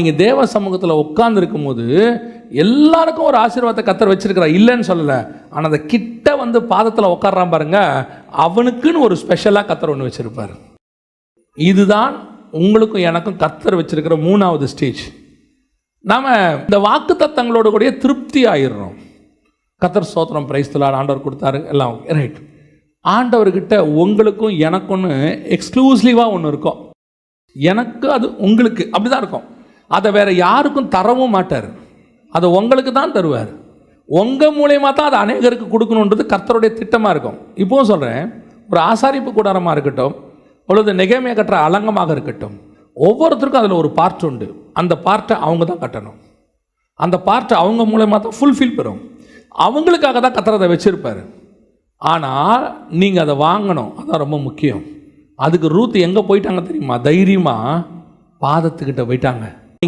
நீங்கள் தேவ சமூகத்தில் உட்கார்ந்து போது எல்லாருக்கும் ஒரு ஆசீர்வாதத்தை கத்தர் வச்சிருக்கிறா இல்லைன்னு சொல்லலை. ஆனால் அந்த கிட்ட வந்து பாதத்தில் உட்காடுறான் பாருங்க. அவனுக்குன்னு ஒரு ஸ்பெஷலாக கத்தர் ஒன்று வச்சுருப்பார். இதுதான் உங்களுக்கும் எனக்கும் கத்தர் வச்சிருக்கிற மூணாவது ஸ்டேஜ் நாம் இந்த வாக்கு தத்தங்களோட கூடிய திருப்தி ஆயிடுறோம். கத்தர் சோத்திரம் பிரைஸ்தலார் ஆண்டவர் கொடுத்தாரு. எல்லாம் ரைட் ஆண்டவர்கிட்ட உங்களுக்கும் எனக்கும்னு எக்ஸ்க்ளூசிவாக ஒன்று இருக்கும். எனக்கு அது உங்களுக்கு அப்படி தான் இருக்கும். அதை வேற யாருக்கும் தரவும் மாட்டார். அதை உங்களுக்கு தான் தருவார். உங்கள் மூலியமாக தான் அதை அநேகருக்கு கொடுக்கணுன்றது கர்த்தருடைய திட்டமாக இருக்கும். இப்போவும் சொல்கிறேன் ஒரு ஆசாரிப்பு கூடாரமாக இருக்கட்டும் அல்லது நெகைமையை கட்டுற அலங்கமாக இருக்கட்டும் ஒவ்வொருத்தருக்கும் அதில் ஒரு பார்ட் உண்டு. அந்த பார்ட்டை அவங்க தான் கட்டணும். அந்த பார்ட்டை அவங்க மூலயமா தான் ஃபுல்ஃபில் பெறும். அவங்களுக்காக தான் கத்துறதை வச்சுருப்பாரு. ஆனால் நீங்கள் அதை வாங்கணும். அதான் ரொம்ப முக்கியம். அதுக்கு ரூத் எங்கே போயிட்டாங்க தெரியுமா? தைரியமாக பாதத்துக்கிட்ட போயிட்டாங்க.